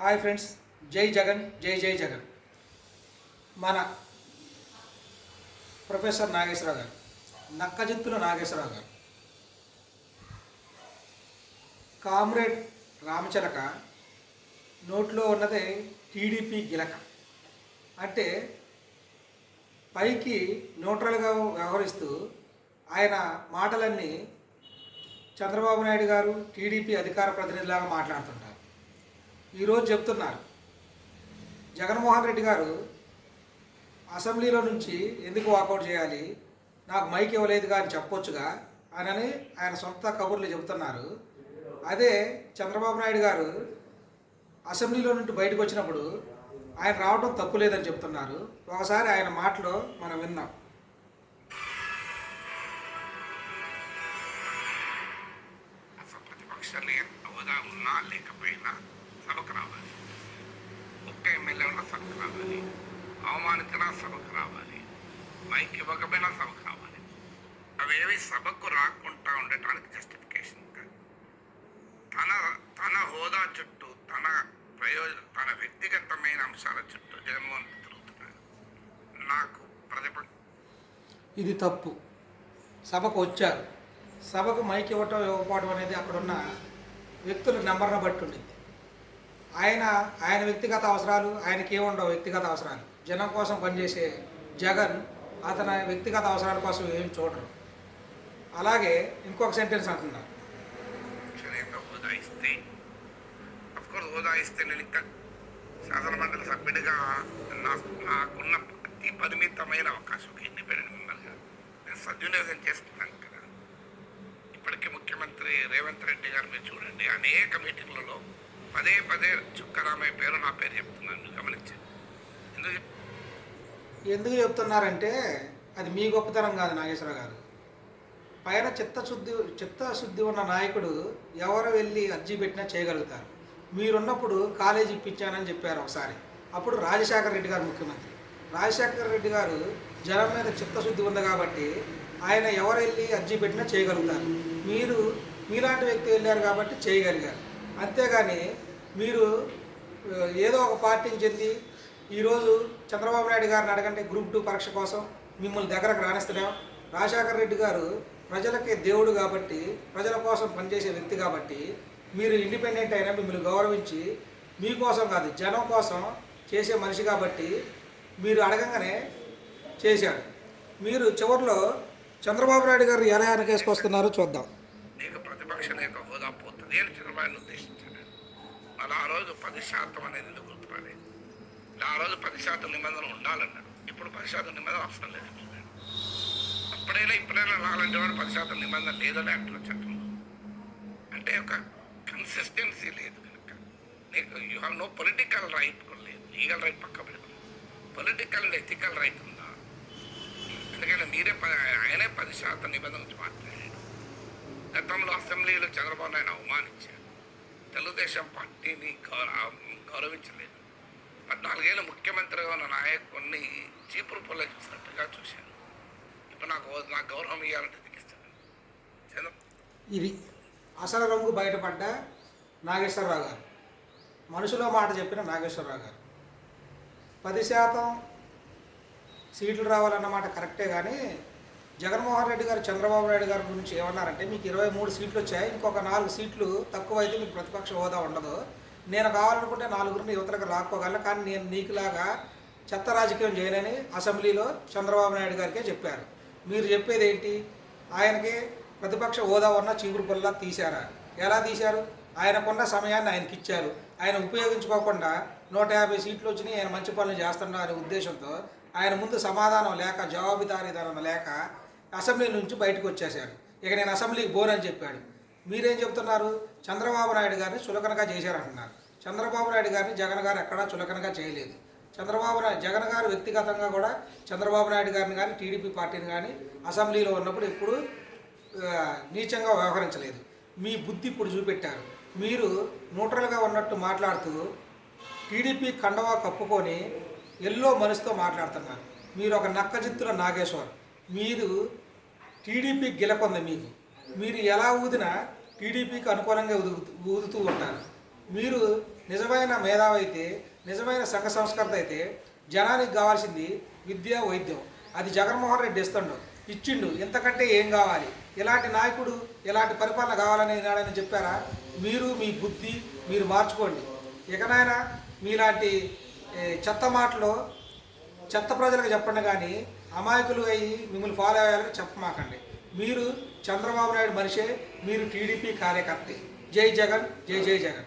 Hi friends జై జగన్ జై జై జగన్. మన ప్రొఫెసర్ నాగేశ్వరరావు గారు నక్కజిత్తుల నాగేశ్వరరావు గారు. కామ్రేడ్ రామచరక నోట్లో ఉన్నదే టీడీపీ గిలక. అంటే పైకి న్యూట్రల్గా వ్యవహరిస్తూ ఆయన మాటలన్నీ చంద్రబాబు నాయుడు గారు టీడీపీ అధికార ప్రతినిధిలాగా మాట్లాడుతున్నారు. ఈరోజు చెప్తున్నారు. జగన్మోహన్ రెడ్డి గారు అసెంబ్లీలో నుంచి ఎందుకు వాకౌట్ చేయాలి? నాకు మైక్ ఇవ్వలేదుగా అని చెప్పొచ్చుగా అని ఆయన సొంత కబుర్లు చెబుతున్నారు. అదే చంద్రబాబు నాయుడు గారు అసెంబ్లీలో నుండి బయటకు వచ్చినప్పుడు ఆయన రావడం తప్పు లేదని చెప్తున్నారు. ఒకసారి ఆయన మాటలో మనం విన్నాం. అసలు ప్రతిపక్ష హోదా ఉన్నా లేకపోయినా సభకు రావాలి. ఒక్క ఎమ్మెల్యే ఉన్న సభకు రావాలి. అవమానించినా సభకు రావాలి. మైక్ ఇవ్వకపోయినా సభకు రావాలి. అవేవి సభకు రాకుండా ఉండటానికి జస్టిఫికేషన్ కాదు తన తన హోదా చుట్టూ తన ప్రయోజన తన వ్యక్తిగతమైన అంశాల చుట్టూ జగన్మోహన్ తిరుగుతున్నాడు. నాకు ప్రతిపక్ష ఇది తప్పు. సభకు వచ్చారు. సభకు మైక్ ఇవ్వటం ఇవ్వకపోవడం అనేది అక్కడున్న వ్యక్తుల నెంబర్ను బట్టి ఉండింది ఆయన ఆయన వ్యక్తిగత అవసరాలు ఆయనకి ఏముండవు వ్యక్తిగత అవసరాలు. జనం కోసం పనిచేసే జగన్ అతని వ్యక్తిగత అవసరాల కోసం ఏం చూడరు. అలాగే ఇంకొక సెంటెన్స్ అంటున్నారు హోదా ఇస్తే హోదా ఇస్తే నేను ఇంకా శాసనమండలి సభ్యుడిగా నాకున్న అతి పరిమితమైన అవకాశం ఇండిపెండెంట్ మెంబర్గా నేను సద్వినియోగం చేసుకున్నాను కదా. ఇప్పటికే ముఖ్యమంత్రి రేవంత్ రెడ్డి గారు మీరు చూడండి అనేక మీటింగ్లలో పదే పదే చుక్కరామయ్య పేరు నా పేరు చెప్తున్నాను గమనించండి ఎందుకు ఎందుకు చెప్తున్నారంటే అది మీ గొప్పతనం కాదు నాగేశ్వర గారు. పైన చిత్తశుద్ధి చిత్తశుద్ధి ఉన్న నాయకుడు ఎవరు వెళ్ళి అర్జీ పెట్టినా చేయగలుగుతారు. మీరున్నప్పుడు కాలేజీ ఇప్పించానని చెప్పారు ఒకసారి. అప్పుడు రాజశేఖర రెడ్డి గారు ముఖ్యమంత్రి. రాజశేఖర రెడ్డి గారు జనం మీద చిత్తశుద్ధి ఉంది కాబట్టి ఆయన ఎవరు వెళ్ళి అర్జీ పెట్టినా చేయగలుగుతారు. మీరు మీలాంటి వ్యక్తి వెళ్ళారు కాబట్టి చేయగలిగారు. అంతేగాని మీరు ఏదో ఒక పార్టీకి చెంది ఈరోజు చంద్రబాబు నాయుడు గారిని అడగంటే గ్రూప్ టూ పరీక్ష కోసం మిమ్మల్ని దగ్గరకు రాణిస్తున్నాం రాజశేఖర రెడ్డి గారు ప్రజలకి దేవుడు కాబట్టి ప్రజల కోసం పనిచేసే వ్యక్తి కాబట్టి మీరు ఇండిపెండెంట్ అయినా మిమ్మల్ని గౌరవించి మీకోసం కాదు జనం కోసం చేసే మనిషి కాబట్టి మీరు అడగంగానే చేశాడు. మీరు చివరిలో చంద్రబాబు నాయుడు గారు ఎలా వెనకేసుకొస్తున్నారో చూద్దాం. నీకు ప్రతిపక్ష నేత హోదా పోతుంది అని చంద్రబాబు ఉద్దేశం మళ్ళీ ఆ రోజు పది శాతం అనేది ఎందుకు గుర్తుపడలేదు? ఆ రోజు పది శాతం నిబంధన ఉండాలన్నాడు. ఇప్పుడు పది శాతం నిబంధన అవసరం లేదు. అప్పుడైనా ఇప్పుడైనా నాలంటి వాడు పది శాతం నిబంధన లేదని అంటున్న చట్టంలో. అంటే ఒక కన్సిస్టెన్సీ లేదు కనుక. నీకు you have no political right కూడా లేదు. లీగల్ రైట్ పక్క పొలిటికల్ అండ్ ఎథికల్ రైట్ ఉందా? ఎందుకంటే మీరే ఆయనే పది శాతం నిబంధన గురించి మాట్లాడాడు. గతంలో అసెంబ్లీలో చంద్రబాబు నాయుడు అవమానించాడు. తెలుగుదేశం పార్టీని గౌరవ గౌరవించలేదు. పద్నాలుగేళ్ళు ముఖ్యమంత్రిగా ఉన్న నాయకుడిని చీపురు పొల్ల చూసినట్టుగా చూశాను. ఇప్పుడు నాకు నాకు గౌరవం ఇవ్వాలంటే దిగిస్తాను ఇది అసలు రంగు బయటపడ్డ నాగేశ్వరరావు గారు. మనుషులో మాట చెప్పిన నాగేశ్వరరావు గారు. పది శాతం సీట్లు రావాలన్నమాట కరెక్టే కానీ జగన్మోహన్ రెడ్డి గారు చంద్రబాబు నాయుడు గారి గురించి ఏమన్నారంటే మీకు ఇరవై మూడు సీట్లు వచ్చాయి ఇంకొక నాలుగు సీట్లు తక్కువ అయితే మీకు ప్రతిపక్ష హోదా ఉండదు. నేను కావాలనుకుంటే నాలుగురిని యువతలకు లాక్కోగలను కానీ నేను నీకులాగా చెత్త రాజకీయం చేయనని అసెంబ్లీలో చంద్రబాబు నాయుడు గారికే చెప్పారు. మీరు చెప్పేది ఏంటి? ఆయనకి ప్రతిపక్ష హోదా ఉన్న చీపురు పుల్ల తీశారా? ఎలా తీశారు? ఆయనకున్న సమయాన్ని ఆయనకి ఇచ్చారు. ఆయన ఉపయోగించుకోకుండా నూట యాభై సీట్లు వచ్చినాయి ఆయన మంచి పనులు చేస్తున్నా అనే ఉద్దేశంతో ఆయన ముందు సమాధానం లేక జవాబుదారీతనం లేక అసెంబ్లీ నుంచి బయటకు వచ్చేశారు. ఇక నేను అసెంబ్లీకి బోనని చెప్పాడు. మీరేం చెప్తున్నారు? చంద్రబాబు నాయుడు గారిని చులకనగా చేశారంటున్నారు. చంద్రబాబు నాయుడు గారిని జగన్ గారు ఎక్కడా చులకనగా చేయలేదు. చంద్రబాబు నాయుడు జగన్ గారు వ్యక్తిగతంగా కూడా చంద్రబాబు నాయుడు గారిని కానీ టీడీపీ పార్టీని కానీ అసెంబ్లీలో ఉన్నప్పుడు ఎప్పుడు నీచంగా వ్యవహరించలేదు. మీ బుద్ధి ఇప్పుడు చూపెట్టారు. మీరు న్యూట్రల్గా ఉన్నట్టు మాట్లాడుతూ టీడీపీ కండవా కప్పుకొని ఎల్లో మనసుతో మాట్లాడుతున్నారు. మీరు ఒక నక్కజిత్తుల నాగేశ్వర్. మీరు టీడీపీ గెలకొంది మీకు. మీరు ఎలా ఊదినా టీడీపీకి అనుకూలంగా ఊదుతూ ఊదుతూ ఉంటారు. మీరు నిజమైన మేధావి అయితే నిజమైన సంఘ సంస్కర్త అయితే జనానికి కావాల్సింది విద్య వైద్యం. అది జగన్మోహన్ రెడ్డి ఇస్తుండు. ఇచ్చిండు. ఇంతకంటే ఏం కావాలి? ఇలాంటి నాయకుడు ఇలాంటి పరిపాలన కావాలని నాడని చెప్పారా? మీరు మీ బుద్ధి మీరు మార్చుకోండి. ఇకనైనా మీలాంటి చెత్త మాటలో చెత్త ప్రజలకు చెప్పండి కానీ అమాయకులు అయ్యి మిమ్మల్ని ఫాలో అయ్యాలని చెప్పమాకండి. మీరు చంద్రబాబు నాయుడు మనిషే మీరు టీడీపీ కార్యకర్త. జై జగన్ జై జై జగన్.